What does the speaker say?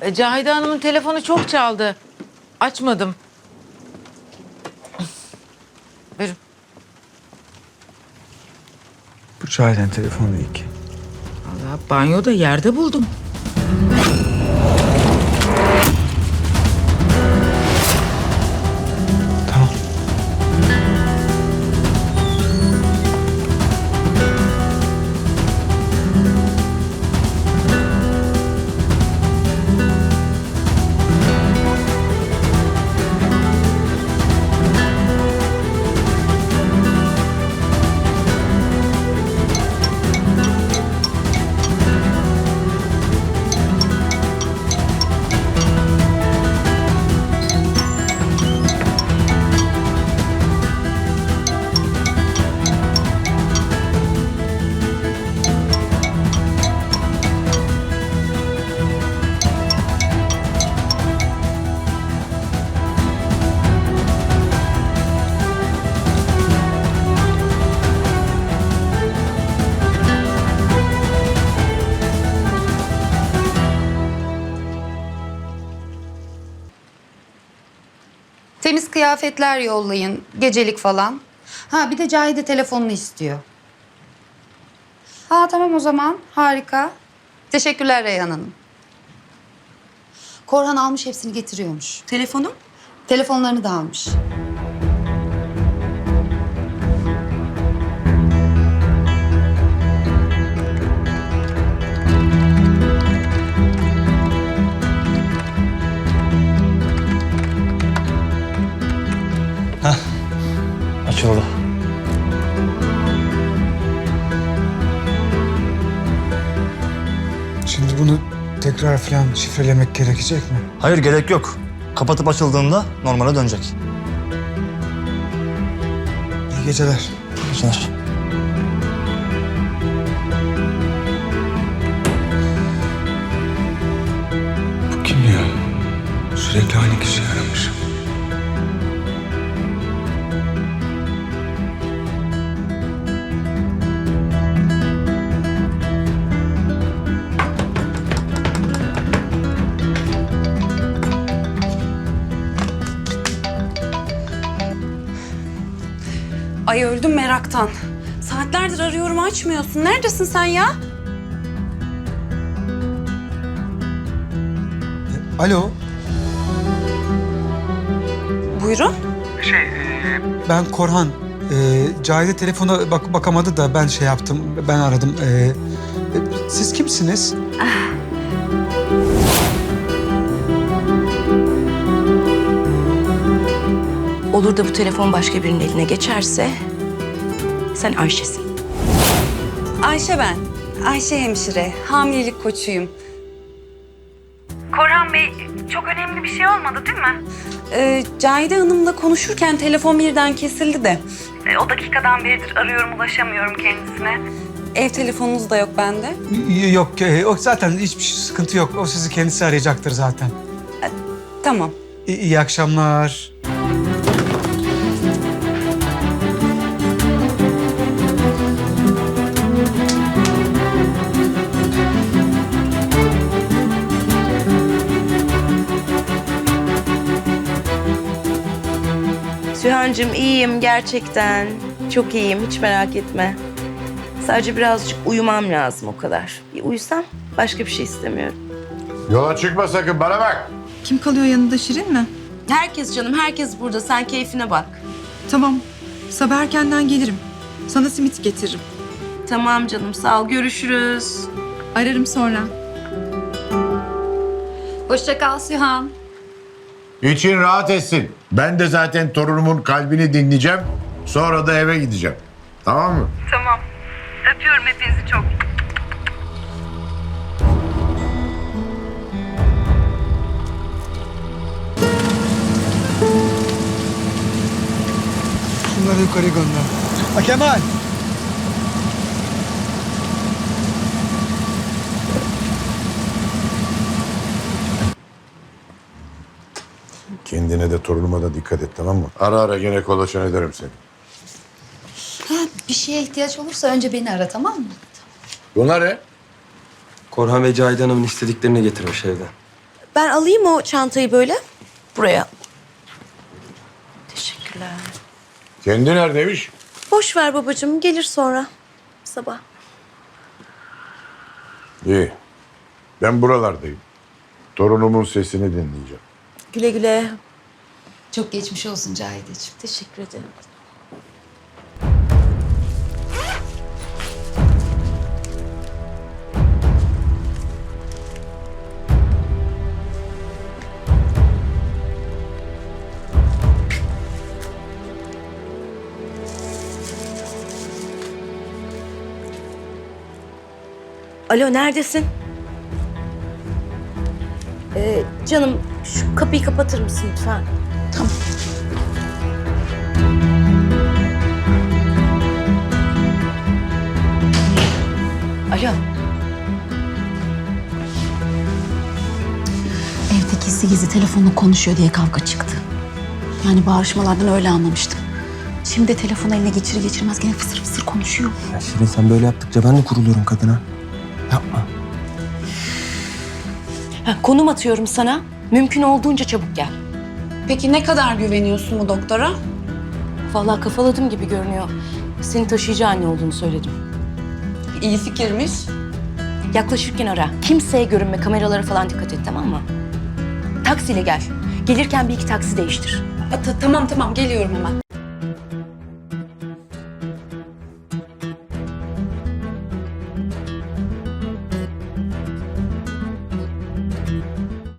E, Cahide Hanım'ın telefonu çok çaldı. Açmadım. Buyurun. Bu Cahide'nin telefonu değil ki. Allah banyoda yerde buldum. Kıyafetler yollayın. Gecelik falan. Ha bir de Cahide telefonunu istiyor. Ha tamam o zaman. Harika. Teşekkürler Reyhan Hanım. Korhan almış hepsini getiriyormuş. Telefonum? Telefonlarını da almış. Açıldı. Şimdi bunu tekrar falan şifrelemek gerekecek mi? Hayır gerek yok. Kapatıp açıldığında normale dönecek. İyi geceler. Geceler. Bu kim ya? Sürekli aynı kişi aramış. Meraktan. Saatlerdir arıyorum açmıyorsun. Neredesin sen ya? Alo, Buyurun. ben Korhan. Ee, Cahide telefona bak bakamadı da ben şey yaptım, ben aradım. Ee, e, siz kimsiniz? Olur da bu telefon başka birinin eline geçerse sen Ayşe'sin. Ayşe ben. Ayşe hemşire. Hamilelik koçuyum. Korhan Bey çok önemli bir şey olmadı değil mi? Ee, Cahide Hanım'la konuşurken telefon birden kesildi de. o dakikadan beridir arıyorum ulaşamıyorum kendisine. Ev telefonunuz da yok bende. Yok, e, o zaten hiçbir şey- sıkıntı yok. O sizi kendisi arayacaktır zaten. Tamam. İyi, iyi akşamlar. Sühancığım iyiyim gerçekten. Çok iyiyim hiç merak etme. Sadece birazcık uyumam lazım o kadar. Bir uyusam başka bir şey istemiyorum. Yola çıkma sakın bana bak. Kim kalıyor yanında Şirin mi? Herkes canım herkes burada. Sen keyfine bak. Tamam. Sabah erkenden gelirim. Sana simit getiririm. Tamam canım sağ ol görüşürüz. Ararım sonra. Hoşça kal Sühan. İçin rahat etsin. Ben de zaten torunumun kalbini dinleyeceğim. Sonra da eve gideceğim. Tamam mı? Tamam. Öpüyorum hepinizi çok. Şunları yukarı gönder. Ha Kemal. Kendine de torunuma da dikkat et tamam mı? Ara ara gene kolaçan ederim seni. Ha, bir şeye ihtiyaç olursa önce beni ara tamam mı? Bunlar ne? Korhan ve Cahide Hanım'ın istediklerini getirmiş evden. Ben alayım o çantayı böyle buraya. Teşekkürler. Kendi neredeymiş? Boş ver babacığım gelir sonra sabah. İyi. Ben buralardayım. Torunumun sesini dinleyeceğim. Güle güle. Çok geçmiş olsun Cahideciğim. Teşekkür ederim. Alo neredesin? Ee, canım şu kapıyı kapatır mısın lütfen? Tamam. Alo. Evde gizli gizli telefonla konuşuyor diye kavga çıktı. Yani bağırışmalardan öyle anlamıştım. Şimdi de telefonu eline geçirir geçirmez gene fısır fısır konuşuyor. Ya Şirin sen böyle yaptıkça ben de kuruluyorum kadına. Yapma. Ha, konum atıyorum sana. Mümkün olduğunca çabuk gel. Peki ne kadar güveniyorsun bu doktora? Vallahi kafaladım gibi görünüyor. Seni taşıyıcı anne olduğunu söyledim. İyi fikirmiş. Yaklaşırken ara. Kimseye görünme, kameralara falan dikkat et tamam mı? Taksiyle gel. Gelirken bir iki taksi değiştir. tamam tamam geliyorum hemen.